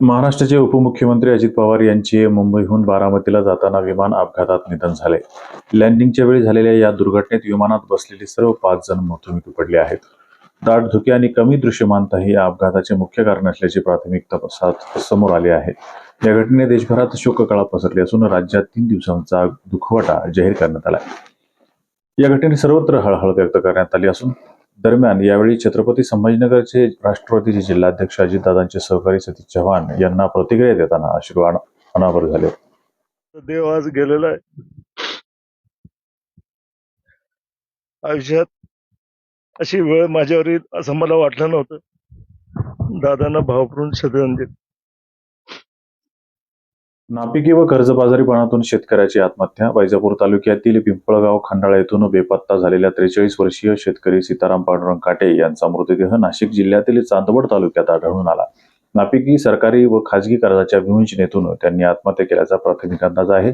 महाराष्ट्राचे उपमुख्यमंत्री अजित पवार यांचे मुंबईहून बारामतीला जाताना विमान अपघातात निधन झाले. लँडिंगच्या वेळी झालेल्या या दुर्घटनेत विमानात बसलेले सर्व पाच जण मृत्युमुखी पडले आहेत. दाट धुके आणि कमी दृश्यमानता ही या अपघाताचे मुख्य कारण असल्याची प्राथमिक तपासात समोर आले आहे. या घटनेने देशभरात शोककळा पसरली असून राज्यात तीन दिवसांचा दुखवटा जाहीर करण्यात आला या घटनेने सर्वत्र हळहळ व्यक्त करण्यात आली असून दरम्यान यावेळी छत्रपती संभाजीनगरचे राष्ट्रवादीचे जिल्हाध्यक्ष अजितदादांचे सहकारी सतीश चव्हाण यांना प्रतिक्रिया देताना आशीर्वाद अनावर झाले. देव आज गेलेला आहे. आयुष्यात अशी वेळ माझ्यावर असं मला वाटलं नव्हतं. दादांना भावपूर्ण श्रद्धांजली. नापिकी व कर्जबाजारीपणातून शेतकऱ्याची आत्महत्या. वैजापूर तालुक्यातील पिंपळगाव खंडाळा येथून बेपत्ता झालेल्या त्रेचाळीस वर्षीय शेतकरी सीताराम पांडुरंग काटे यांचा मृतदेह नाशिक जिल्ह्यातील चांदवड तालुक्यात आढळून आला. नापिकी सरकारी व खाजगी कर्जाच्या विवंचनेतून त्यांनी आत्महत्या केल्याचा प्राथमिक अंदाज आहे.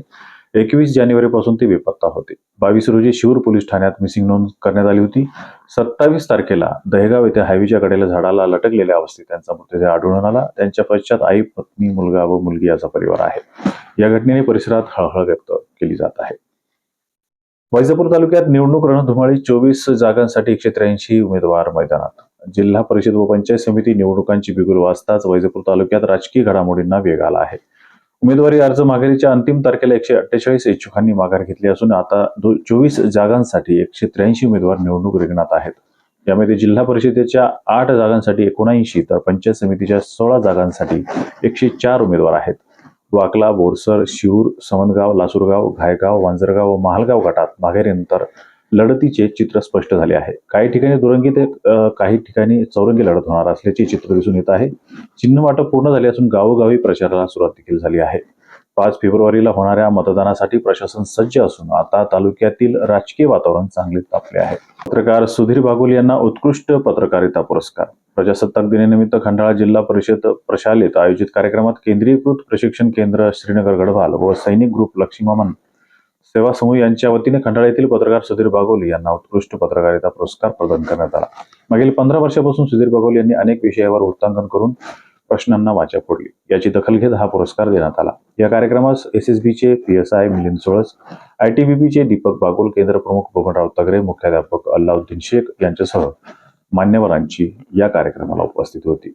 एकवीस जानेवारीपासून ते बेपत्ता होते. बावीस रोजी शिवूर पोलीस ठाण्यात मिसिंग नोंद करण्यात आली होती. सत्तावीस तारखेला दहेगाव येथे हायवेच्या कडेला झाडाला लटकलेल्या अवस्थेत त्यांचा मृतदेह आढळून आला. त्यांच्या पश्चात आई पत्नी मुलगा व मुलगी याचा परिवार आहे. या घटनेने परिसरात हळहळ व्यक्त केली जात आहे. वैजापूर तालुक्यात निवडणूक रणधुमाळी चोवीस जागांसाठी एकशे त्र्याऐंशी उमेदवार मैदानात. जिल्हा परिषद व पंचायत समिती निवडणुकांची बिगुल वाजताच वैजापूर तालुक्यात राजकीय घडामोडींना वेग आला आहे. उमेदवारी अर्ज माघारीच्या अंतिम तारखेला एकशे अठ्ठेचाळीस इच्छुकांनी माघार घेतली असून आता चोवीस जागांसाठी एकशे त्र्याऐंशी उमेदवार निवडणूक रिंगणात आहेत. यामध्ये जिल्हा परिषदेच्या आठ जागांसाठी एकोणऐंशी तर पंचायत समितीच्या सोळा जागांसाठी एकशे चार उमेदवार आहेत. वाकला बोरसर शिऊर समनगाव लासूरगाव घायगाव वांजरगाव व महालगाव गटात माघारीनंतर लढतीचे चित्र स्पष्ट झाले आहे. काही ठिकाणी दुरंगी ते काही ठिकाणी चौरंगी लढत होणार असल्याचे चित्र दिसून येत आहे. चिन्ह वाटप पूर्ण झाले असून गावोगावी प्रचाराला सुरुवात देखील झाली आहे. पाच फेब्रुवारीला होणाऱ्या मतदानासाठी प्रशासन सज्ज असून आता तालुक्यातील राजकीय वातावरण चांगले तापले आहे. पत्रकार सुधीर बागुल यांना उत्कृष्ट पत्रकारिता पुरस्कार. प्रजासत्ताक दिनानिमित्त खंडाळा जिल्हा परिषद प्रशालेत आयोजित कार्यक्रमात केंद्रीयकृत प्रशिक्षण केंद्र श्रीनगर गढवाल व सैनिक ग्रुप लक्ष्मीमामन सेवा समूह यांच्या वतीने खंडाळा येथील पत्रकार सुधीर बागोली यांना उत्कृष्ट पत्रकारिता पुरस्कार प्रदान करण्यात आला. मागील पंधरा वर्षापासून सुधीर बागोली यांनी अनेक विषयावर वृत्तांकन करून प्रश्नांना वाचा फोडली. याची दखल घेत हा पुरस्कार देण्यात आला. या कार्यक्रमास एस एस बीचे P S I Milind Solas I T B पीचे दीपक बागोल केंद्र प्रमुख बबनराव तगरे मुख्याध्यापक अल्लाउद्दीन शेख यांच्यासह मान्यवरांची या कार्यक्रमाला उपस्थित होती.